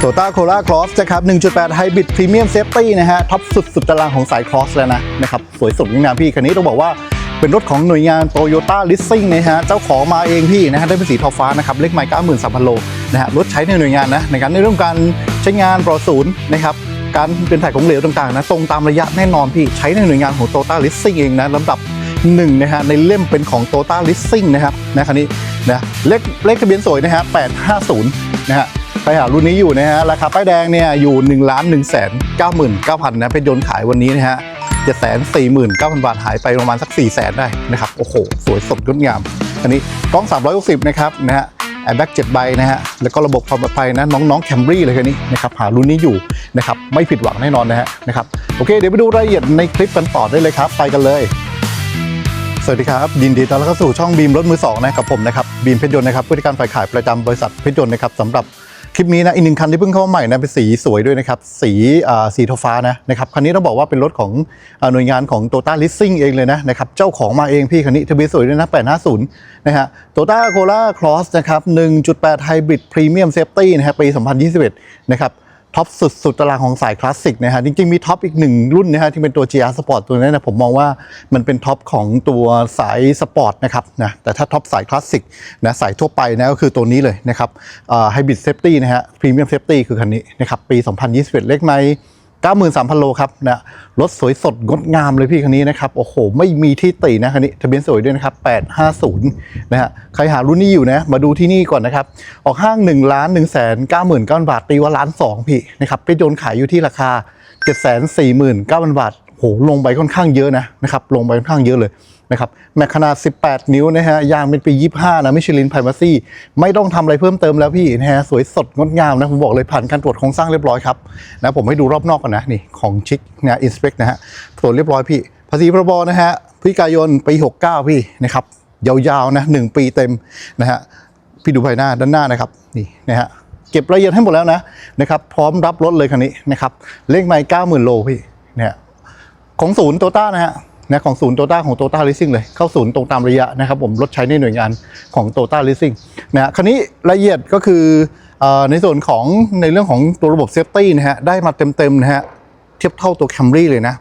โตต้าโคล่าครอสนะครับ 1.8 ไฮบริดพรีเมียมเซฟตี้นะฮะ ท็อปสุดสุดตารางของสายครอสแล้วนะนะครับ สวยสดงดงามพี่คันนี้ต้องบอกว่าเป็นรถของหน่วยงานโตโยต้าลิสซิ่งนะฮะ เจ้าของมาเองพี่นะฮะ ได้เป็นสีทอฟ้านะครับ เลขไมล์93,000 โลนะฮะ รถใช้ในหน่วยงานนะในการในเรื่องการใช้งานปลอดศูนย์นะครับการเป็นถ่ายของเหลวต่างๆนะตรงตามระยะแน่นอนพี่ใช้ในหน่วยงานของโตต้าลิสซิ่งเองนะลำดับหนึ่งนะฮะในเล่มเป็นของโตต้าลิสซิ่งนะครับนะคันนี้นะเลขเลขทะเบียนสวยนะฮะ850นะฮะ ใครหารุ่นนี้อยู่นะฮะ ราคาป้ายแดงเนี่ยอยู่1ล้าน1แสน99,000นะเป็นยนต์ขายวันนี้นะฮะ7 4 9 0 0 0 บาทหายไปประมาณสัก 4 0 0แสนได้นะครับ โอ้โห สวยสดงดงาม อันนี้กล้อง 360 นะครับนะฮะแอร์แบ็ก7ใบนะฮะ แล้วก็ระบบความปลอดภัยนะ น้องๆแคมรี่เลยคันนี้นะครับ หารุ่นนี้อยู่นะครับ ไม่ผิดหวังแน่นอนนะฮะนะครับ โอเค เดี๋ยวไปดูรายละเอียดในคลิปกันต่อได้เลยครับ ไปกันเลยสวัสดีครับ ยินดีต้อนรับเข้าสู่ช่องบีมรถมือสองนะครับผมนะครับบีมเพชรยนต์นะครับผู้จัดการฝ่ายขายประจำบริษัทเพชรยนต์นะครับสำหรับ ลิปนี้นะอีกหนึ่งคันที่เพิ่งเข้ามาใหม่นะเป็นสีสวยด้วยนะครับ สีอ่าสีทฟ้านะนะครับคันนี้ต้องบอกว่าเป็นรถของหน่วยงานของโตต้าลิสซิ่งเองเลยนะนะครับเจ้าของมาเองพี่คันนี้ทะเบียนสวยด้วยนะ850นะฮะโตต้าโคล่าครอสนะครับ1.8ไฮบริดพรีเมียมเซฟตี้นะฮะปี 2021 นะครับ ท็อปสุดสุดตารางของสายคลาสสิกนะฮะจริงๆ มีท็อปอีกหนึ่งรุ่นนะฮะที่เป็นตัว GR Sport ตัวนี้นะผมมองว่ามันเป็นท็อปของตัวสายสปอร์ตนะครับนะแต่ถ้าท็อปสายคลาสสิกนะสายทั่วไปนะก็คือตัวนี้เลยนะครับไฮบริดเซฟตี้นะฮะพรีเมียมเซฟตี้คือคันนี้นะครับปี 2021 เล็กไหม 93,000 โลครับนะรถสวยสดงดงามเลยพี่คันนี้นะครับ โอ้โห ไม่มีที่ตินะคันนี้ทะเบียนสวยด้วยนะครับ 850 นะฮะใครหารุ่นนี้อยู่นะ มาดูที่นี่ก่อนนะครับ ออกห้าง1ล้าน1 9 9 0 0 0 บาท ตีว่าล้าน2พี่นะครับไปโยนขายอยู่ที่ราคา 749,000 บาทโหลงไปค่อนข้างเยอะนะนะครับลงไปค่อนข้างเยอะเลย นะครับแม็กขนาด 18 นิ้วนะฮะยางเป็นปี 25 นะมิชลินไพรมาซี่ไม่ต้องทำอะไรเพิ่มเติมแล้วพี่นะฮะสวยสดงดงามนะผมบอกเลยผ่านการตรวจโครงสร้างเรียบร้อยครับนะผมให้ดูรอบนอกก่อนนะนี่ของชิคนะอินสเปกนะฮะตรวจเรียบร้อยพี่ ภาษีพรบนะฮะพฤศจิกายนปี 69 พี่นะครับยาวๆนะหนึ่งปีเต็มนะฮะพี่ดูภายหน้าด้านหน้านะครับนี่นะฮะเก็บรายละเอียดให้หมดแล้วนะนะครับพร้อมรับรถเลยคันนี้นะครับเลขไมล์เก้าหมื่นโลพี่เนี่ยของศูนย์โตต้านะฮะ นะของศูนย์โตต้าของโตต้าลิสซิ่งเลย เข้าศูนย์ตรงตามระยะนะครับผมรถใช้ในหน่วยงานของโตต้าลิสซิ่งนะฮะคันนี้ละเอียดก็คือในส่วนของในเรื่องของตัวระบบเซฟตี้นะฮะได้มาเต็มๆนะฮะเทียบเท่าตัวแคมรี่เลยนะ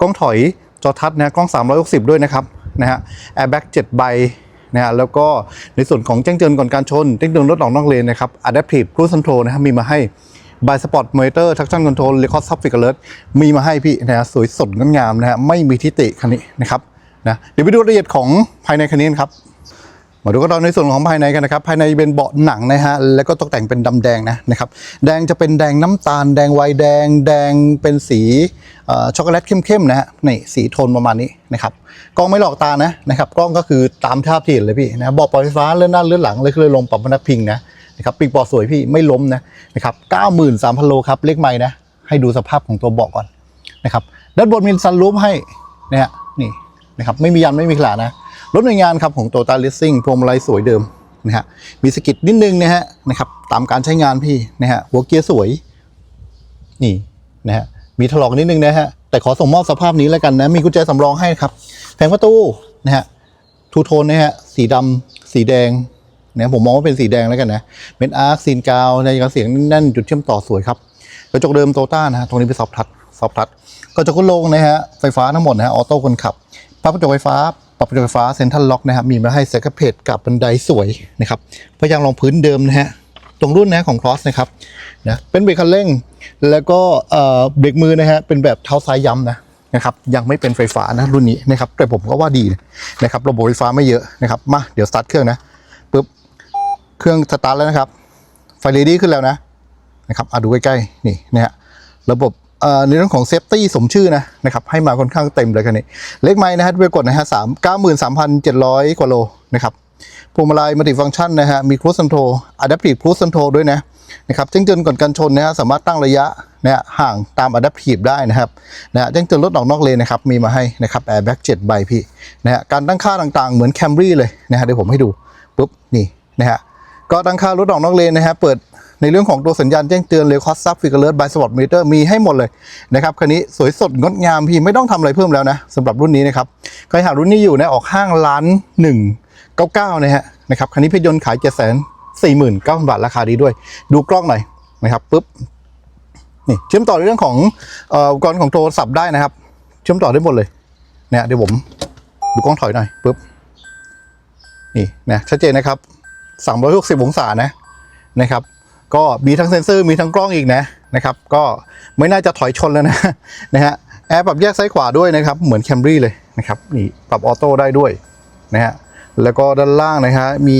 กล้องถอยจอทัศนะกล้อง 360 ด้วยนะครับนะฮะแอร์แบ็ก7ใบนะฮะแล้วก็ในส่วนของแจ้งเตือนก่อนการชนแจ้งเตือนรถออกนอกเลนนะครับ Adaptive Cruise Control นะครับมีมาให้ By Sport Monitor Traction Control Record Traffic Alert มีมาให้พี่นะฮะสวยสดงดงามนะฮะไม่มีทิติคันนี้นะครับนะเดี๋ยวไปดูรายละเอียดของภายในคันนี้นครับมาดูกันตอนในส่วนของภายในกันนะครับ ภายในเป็นเบาะหนังนะฮะ แล้วก็ตกแต่งเป็นดำแดงนะนะครับ แดงจะเป็นแดงน้ำตาล แดงไวน์แดง แดงเป็นสีอ่อช็อกโกแลตเข้มๆนะฮะ นี่สีโทนประมาณนี้นะครับ กล้องไม่หลอกตานะนะครับ กล้องก็คือตามภาพที่เห็นเลยพี่นะ เบอกปล่อยไฟฟ้าเลื่อนหน้าเลื่อนหลังเลยคือเลยลมปรับพนักพิงนะ นะครับปีกเบาะสวยพี่ไม่ล้มนะนะครับ93,000โลครับเลขไม้นะให้ดูสภาพของตัวเบาะก่อนนะครับด้านบนมีซันรูฟให้นะฮะนี่นะครับไม่มียันไม่มีขลานะรถหน่วยงานครับของ Toyota Leasing พวงมาลัยสวยเดิมนะฮะมีสกิดนิดนึงนะฮะนะครับตามการใช้งานพี่นะฮะหัวเกียร์สวยนี่นะฮะมีถลอกนิดนึงนะฮะแต่ขอส่งมอบสภาพนี้แล้วกันนะมีกุญแจสำรองให้ครับแผงประตูนะฮะทูโทนนะฮะสีดำสีแดง นะผมมองว่าเป็นสีแดงแล้วกันนะเป็นอาร์คซีนกาวในการเสียงแน่นจุดเชื่อมต่อสวยครับกระจกเดิมโตต้านะฮะตรงนี้เป็นซอฟทัชซอฟทัชกระจกโล่งนะฮะไฟฟ้าทั้งหมดนะฮะออโต้คนขับปรับกระจกไฟฟ้าปรับกระจกไฟฟ้าเซ็นทรัลล็อกนะครับมีมาให้เซ็กเพจกับบันไดสวยนะครับพยางรองพื้นเดิมนะฮะตรงรุ่นนะของครอสนะครับนะเป็นเบรกคันเร่ง แล้วก็เอ่อเบรกมือนะฮะเป็นแบบเท้าซ้ายย้ำนะนะครับยังไม่เป็นไฟฟ้านะรุ่นนี้นะครับแต่ผมก็ว่าดีนะครับระบบไฟฟ้าไม่เยอะนะครับมาเดี๋ยวสตาร์ทเครื่องนะ เครื่องสตาร์ทแล้วนะครับ ไฟเรดี้ขึ้นแล้วนะนะครับอะดูใกล้ๆนี่นะฮะระบบเอ่อในเรื่องของเซฟตี้สมชื่อนะนะครับให้มาค่อนข้างเต็มเลยคันนี้เลขไม้นะฮะไปกดนะฮะสามเก้าหมื่นสามพันเจ็ดร้อยกว่าโลนะครับพวงมาลัยมัลติฟังก์ชันนะฮะมีครู i คอนโทอะดัพทีฟครู i คอนโทด้วยนะนะครับแจ้งเตือนก่อนการชนนะฮะสามารถตั้งระยะนะฮะห่างตามอะดัพทีฟได้นะครับนะฮะแจ้งเตือนรถออกนอกเลนนะครับมีมาให้นะครับแอร์แบ็กเจ็ดใบพี่นะฮะการตั้งค่าต่างๆ เหมือนแคมรี่เลยนะฮะเดี๋ยวผมให้ดูปุ๊บนี่นะฮะ ก็ตั้งค่ารถออกนอกเลนนะฮะเปิดในเรื่องของตัวสัญญาณแจ้งเตือนเลยคอสซับฟิกเลิร์บายสปอร์ตมิเตอร์มีให้หมดเลยนะครับคันนี้สวยสดงดงามพี่ไม่ต้องทำอะไรเพิ่มแล้วนะสำหรับรุ่นนี้นะครับใครหารุ่นนี้อยู่นะออกห้างล้านหนึ่งเก้าเก้านะฮะนะครับคันนี้เพชรยนต์ขายเจ็ดแสนสี่หมื่นเก้าพันบาทราคาดีด้วย ดูกล้องหน่อยนะครับปุ๊บนี่เชื่อมต่อในเรื่องของอุปกรณ์ของโทรศัพท์ได้นะครับ เชื่อมต่อได้หมดเลยเนี่ยเดี๋ยวผมดูกล้องถอยหน่อยปุ๊บนี่นะชัดเจนนะครับ 360 องศานะนะครับ ก็มีทั้งเซ็นเซอร์มีทั้งกล้องอีกนะนะครับ ก็ไม่น่าจะถอยชนแล้วนะนะฮะแอร์ปรับแยกซ้ายขวาด้วยนะครับ เหมือนแคมรี่เลยนะครับนี่ปรับออโต้ได้ด้วยนะฮะแล้วก็ด้านล่างนะฮะมี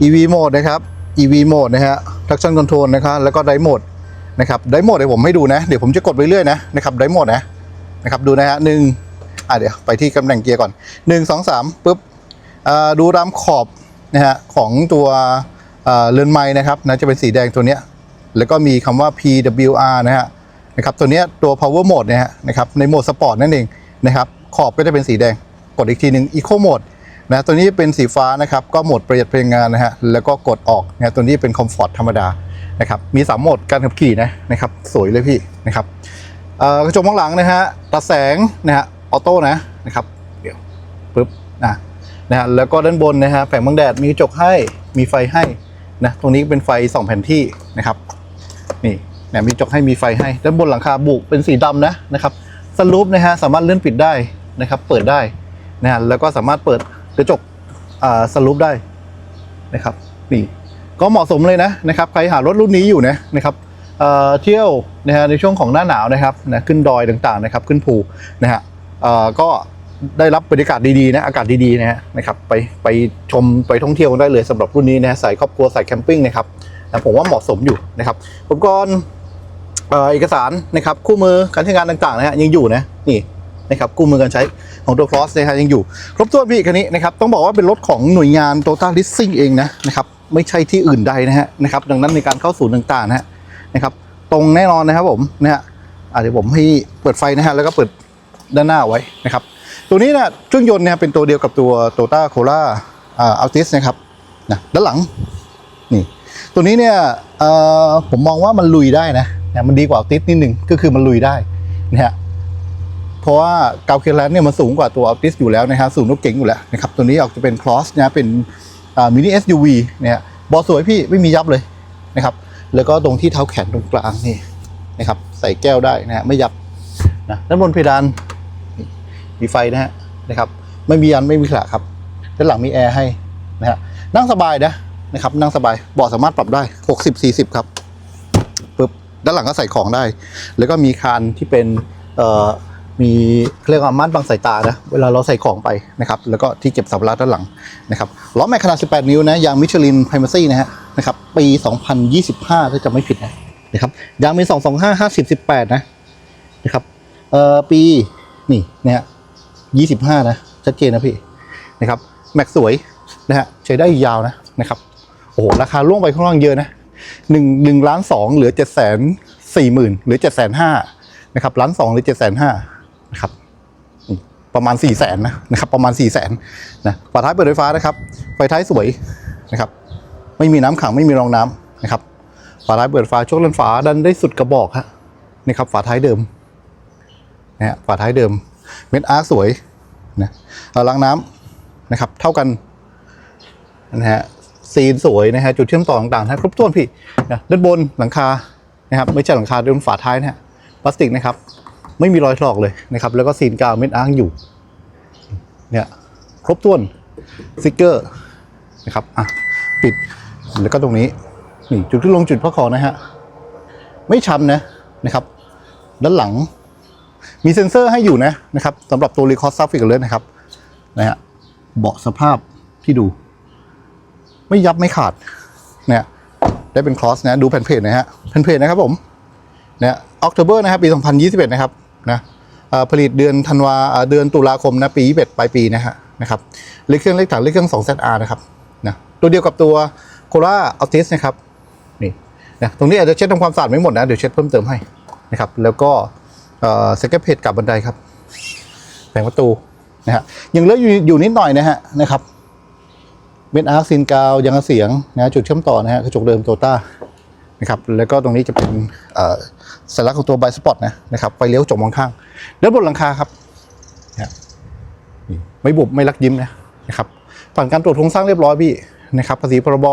EV mode นะครับ EV mode นะฮะ traction control นะครับแล้วก็ drive mode นะครับ drive mode เดี๋ยวผมให้ดูนะ เดี๋ยวผมจะกดไปเรื่อยนะนะครับ drive mode นะนะครับดูนะฮะหนึ่งอะเดี๋ยวไปที่ตำแหน่งเกียร์ก่อนหนึ่งสองสามปุ๊บอ่าดูรามขอบ นะฮะของตัวเรือนไม้นะครับนะจะเป็นสีแดงตัวเนี้ยแล้วก็มีคำว่า PWR นะฮะนะครับตัวเนี้ยตัว power mode นี่ยฮะนะครับในโหมดสปอร์ตนั่นเองนะครับขอบก็จะเป็นสีแดงกดอีกทีหนึ่ง eco mode นะตัวนี้เป็นสีฟ้านะครับก็โหมดประหยัดพลังงานนะฮะแล้วก็กดออกนะตัวนี้เป็น comfort ธรรมดานะครับมีสามโหมดการขับขี่นะนะครับสวยเลยพี่นะครับกระจกมองหลังนะฮะตัดแสงนะฮะออโต้นะนะครับเดี๋ยวปึ๊บนะ นะฮะแล้วก็ด้านบนนะฮะแผงบังแดดมีกระจกให้มีไฟให้นะตรงนี้เป็นไฟสองแผ่นที่นะครับนี่นะมีกระจกให้มีไฟให้ด้านบนหลังคาบุกเป็นสีดำนะนะครับสลูปนะฮะสามารถเลื่อนปิดได้นะครับ เปิดได้นะฮะแล้วก็สามารถเปิดกระจกอ่าสลูปได้นะครับนี่ก็เหมาะสมเลยนะนะครับใครหารถรุ่นนี้อยู่นะนะครับเอ่อเที่ยวนะฮะในช่วงของหน้าหนาวนะครับนะขึ้นดอยต่างๆนะครับ ขึ้นภูนะฮะเอ่อก็ ได้รับบรรยากาศดีๆนะอากาศดีๆนะฮะนะครับไปไปชมไปท่องเที่ยวกันได้เลยสำหรับรุ่นนี้นะฮะสายครอบครัวใสายแคมปิ้งนะครับนะผมว่าเหมาะสมอยู่นะครับอุปกรณ์เอกสารนะครับคู่มือการใช้งานต่างๆนะฮะยังอยู่นะนี่นะครับคู่มือการใช้ของตัวคลอสนะฮะยังอยู่ ครบถ้วนพี่คันนี้นะครับต้องบอกว่าเป็นรถของหน่วยงาน t o ต้าลิสซิ่งเองนะนะครับไม่ใช่ที่อื่นใดนะฮะนะครับดังนั้นในการเข้าศูนย์ต่างๆนะฮะนะครับตรงแน่นอนนะครับผมนะฮะอะเดี๋ยวผมให้เปิดไฟนะฮะแล้วก็เปิดด้านหน้าไว้นะครับ ตัวนี้นะเครื่องยนต์เนี่ยเป็นตัวเดียวกับตัว t o ต้าโคล่าอัลติสนะครับนะด้านหลังนี่ตัวนี้เนี่ยผมมองว่ามันลุยได้นะนะมันดีกว่าติสนิดหนึ่งก็คือมันลุยได้นะฮะเพราะว่าเกาเคลนเนี่ยมันสูงกว่าตัวอัลติสอยู่แล้วนะฮะสูงรถเก๋งอยู่แล้วนะครับตัวนี้ออกจะเป็นคลอสนะเป็นมินิ SUV เนี่ยเบอสวยพี่ไม่มียับเลยนะครับแล้วก็ตรงที่เท้าแขนตรงกลางนี่นะครับใส่แก้วได้นะฮะไม่ยับนะด้านบนเพดาน มีไฟนะฮะนะครับ ไม่มียันไม่มีขละครับด้านหลังมีแอร์ให้นะฮะนั่งสบายนะนะครับ นั่งสบายเบาะสามารถปรับได้ 60 40 ครับปึ๊บด้านหลังก็ใส่ของได้ แล้วก็มีคานที่เป็นเอ่อมีเรียกว่าม่านบังสายตานะเวลาเราใส่ของไปนะครับ แล้วก็ที่เก็บสัมภาระด้านหลังนะครับล้อแม็กขนาด 18 นิ้วนะยางมิชลินไพรมาซี่นะฮะนะครับปี 2025 ถ้าจะไม่ผิดนะนะครับยางมี 225 50 18 นะนะครับเอ่อปีนี่นะฮะ 25 นะ ชัดเจนนะพี่นะครับ แม็กสวยนะฮะใช้ได้ยาวนะนะครับ โอ้โห ราคาล่วงไปข้างล่างเยอะนะหนึ่งหนึ่งล้านสองเหลือเจ็ดแสนสี่หมื่นเหลือเจ็ดแสนห้านะครับล้านสองเหลือเจ็ดแสนห้านะครับประมาณสี่แสนนะนะครับ ประมาณสี่แสนนะฝาท้ายเปิดไฟฟ้านะครับไฟท้ายสวยนะครับ ไม่มีน้ำขังไม่มีรองน้ำนะครับฝาท้ายเปิดไฟฟ้าโชคลันฝาดันได้สุดกระบอกฮะนะครับฝาท้ายเดิมนะฮะฝาท้ายเดิม เม็ดอาร์คสวย นะเอ่อล้างน้ำนะครับ เท่ากันนะฮะซีนสวยนะฮะจุดเชื่อมต่อต่างๆนะครบถ้วนพี่นะด้านบนหลังคานะครับไม่ใช่หลังคาด้านฝาท้ายนะฮะพลาสติกนะครับ ไม่มีรอยถลอกเลยนะครับ แล้วก็ซีนกาวเม็ดอ้างอยู่เนี่ยครบถ้วนสติกเกอร์นะครับอะปิดแล้วก็ตรงนี้นี่จุดที่ลงจุดพระคอนะฮะไม่ช้ำนะนะครับ ด้านหลัง มีเซ็นเซอร์ให้อยู่นะนะครับสำหรับตัวรีคอร์ดซับฟิกเลยนะครับนะฮะเบาะสภาพที่ดู ไม่ยับไม่ขาดเนี่ยได้เป็นคลอสนะดูแผ่นเพจนะฮะแผ่นเพจนะครับผมเนี่ยออกโทเบอร์นะครับปี 2021 นะครับนะผลิตเดือนธันวาเดือนตุลาคมนะปี21ปลายปีนะฮะนะครับเลขเครื่องเลขถังเลขเครื่อง 2ZR นะครับนะตัวเดียวกับตัวโค l าอัลติสนะครับนี่นะตรงนี้อาจจะเช็ดทำความสะอาดไม่หมดนะ เดี๋ยวเช็ดเพิ่มเติมให้นะครับ แล้วก็ เอ่อสเก็ตเพจกับบันไดครับแผงประตูนะฮะยังเหลืออยู่อยู่นิดหน่อยนะฮะนะครับเม็ดอาร์คซีนกาวยางเสียงนะจุดเชื่อมต่อนะฮะกระจกเดิมโตต้านะครับแล้วก็ตรงนี้จะเป็นสัญลักษณ์ของตัวไบสปอตนะนะครับไฟเลี้ยวจกมองข้างด้านบนหลังคาครับนะไม่บุบไม่ลักยิ้มนะนะครับผ่านการตรวจโครงสร้างเรียบร้อยพี่นะครับภาษีพรบ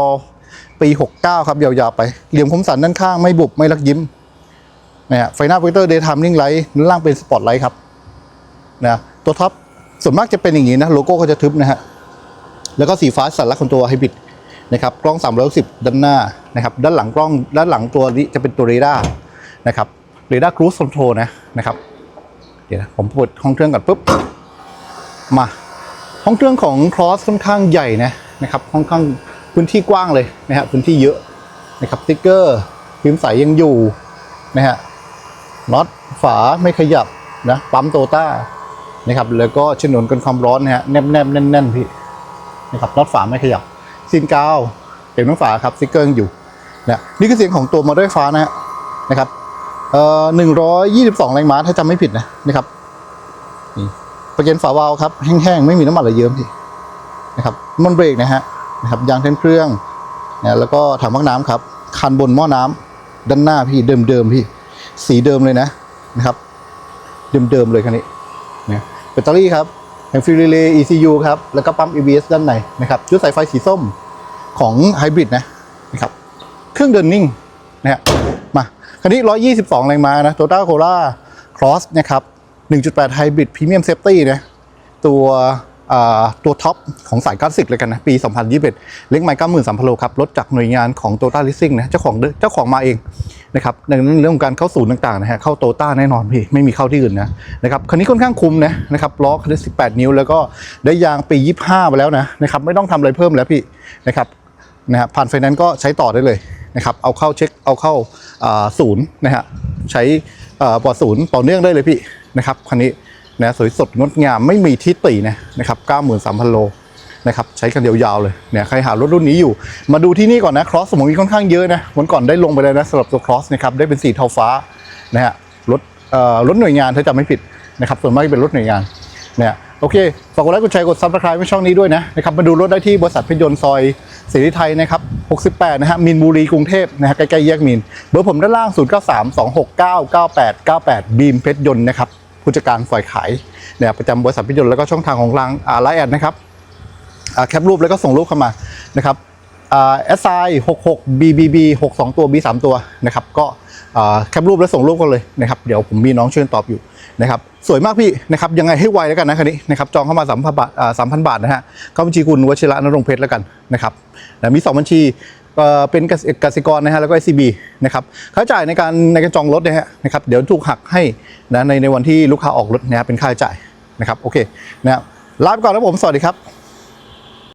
ปี 69 ครับยาวๆไปเหลี่ยมคมสันด้านข้างไม่บุบไม่ลักยิ้ม นะฮะไฟหน้าโปรเจคเตอร์เดย์ไทม์ลิงไลท์ด้านล่างเป็นสปอตไลท์ครับนะตัวท็อปส่วนมากจะเป็นอย่างนี้นะโลโก้เขาจะทึบนะฮะแล้วก็สีฟ้าสัญลักษณ์ของตัวไฮบริดนะครับกล้อง 360 ด้านหน้านะครับด้านหลังกล้องด้านหลังตัวนี้จะเป็นตัวเรดาร์นะครับเรดาร์ครู e คอนโทรลนะนะครับเดี๋ยวผมเปิดห้องเครื่องก่อนปุ๊บมาห้องเครื่องของ Cross ค่อนข้างใหญ่นะนะครับค่อนข้างพื้นที่กว้างเลยนะฮะพื้นที่เยอะนะครับสติ๊กเกอร์พิมพ์ใสยังอยู่นะฮะ น็อตฝาไม่ขยับนะปั๊มโตต้านะครับแล้วก็ฉนวนกันความร้อนนะฮะแนบแนบแน่นแน่นพี่นะครับน็อตฝาไม่ขยับซีนกาวเต็มน้ำฝาครับสติ๊กเกอร์ยังอยู่นะนี่คือเสียงของตัวมอเตอร์ฟ้านะฮะนะครับเอ่อหนึ่งร้อยยี่สิบสองแรงม้าถ้าจำไม่ผิดนะนะครับนี่ประเก็นฝาวาล์วครับแห้งๆ ไม่มีน้ำมันไหลเยิ้มพี่นะครับมันเบรกนะฮะนะครับยางเทนเครื่องนะแล้วก็ถังพักน้ำครับคันบนหม้อน้ำด้านหน้าพี่เดิมๆพี่ สีเดิมเลยนะนะครับ เดิมๆเลยคันนี้นะแบตเตอรี่ครับแผงฟิลเลย์ ECU ครับ แล้วก็ปั๊ม EBS ด้านในนะครับชุดสายไฟสีส้มของไฮบริดนะนะครับ เครื่องเดินนิ่งนะฮะมาคันนี้ 122 แรงม้านะ Toyota Corolla Cross นะครับ 1.8 Hybrid Premium Safety นะตัว ตัวท็อปของสายคลาสสิกเลยกันนะ ปี 2021 เล็กไมค์93,000โลครับ รถจากหน่วยงานของ Toyota Leasing นะ เจ้าของเจ้าของมาเองนะครับในเรื่องของการเข้าศูนย์ต่างๆนะฮะเข้าโตต้าแน่นอนพี่ไม่มีเข้าที่อื่นนะนะครับคันนี้ค่อนข้างคุ้มนะนะครับล้อคันนี้18 นิ้ว แล้วก็ได้ยางปี 25 ไปแล้วนะนะครับไม่ต้องทำอะไรเพิ่มแล้วพี่นะครับนะฮะผ่านไฟแนนซ์ก็ใช้ต่อได้เลยนะครับเอาเข้าเช็คเอาเข้าศูนย์นะฮะใช้ปลอดศูนย์ต่อเนื่องได้เลยพี่นะครับคันนี้ นะสวยสดงดงามไม่มีทิฏตินะนะครับ93,000โลนะครับใช้กันยาวๆเลยเนี่ยใครหารถรุ่นนี้อยู่ มาดูที่นี่ก่อนนะครอสสมองมีค่อนข้างเยอะนะวันก่อนได้ลงไปเลยนะสำหรับตัวครอสนะครับได้เป็นสีเทาฟ้านะฮะรถเอ่อรถหน่วยงานถ้าจำไม่ผิดนะครับส่วนมากจะเป็นรถหน่วยงานเนี่ยโอเคฝากกดไลค์กดแชร์กดซับสไครป์ช่องนี้ด้วยนะนะครับมาดูรถได้ที่บริษัทเพชรยนต์ซอยศรีไทยนะครับ68 นะฮะมินบุรีกรุงเทพนะฮะใกล้ๆแยกมินเบอร์ผมด้านล่าง 0932699898 บีมเพชรยนต์นะครับ ผู้จัดการฝ่ายขายเนี่ยประจำบริษัทพชรยนต์แล้วก็ช่องทางของรางไลน์แอดนะครับแคปรูปแล้วก็ส่งรูปเข้ามานะครับเอ่า SI 66 BBB 62ตัว B 3ตัวนะครับก็แคปรูปแล้วส่งรูปกันเลยนะครับเดี๋ยวผมมีน้องช่วยตอบอยู่นะครับสวยมากพี่นะครับยังไงให้ไวแล้วกันนะคันนี้นะครับจองเข้ามา3 0 0 0บาทอ่า3,000บาทนะฮะเข้าบัญชีคุณวชิระนรงเพชรแล้วกันนะครับนะมี2บัญชี เป็นกสิกสิกรนะฮะแล้วก็ SCB นะครับค่าใช้จ่ายในการในการจองรถนะฮะนะครับเดี๋ยวถูกหักให้นะในในวันที่ลูกค้าออกรถนะฮะเป็นค่าใช้จ่ายนะครับโอเคนะครับลาไปก่อนแล้วผมสวัสดีครับ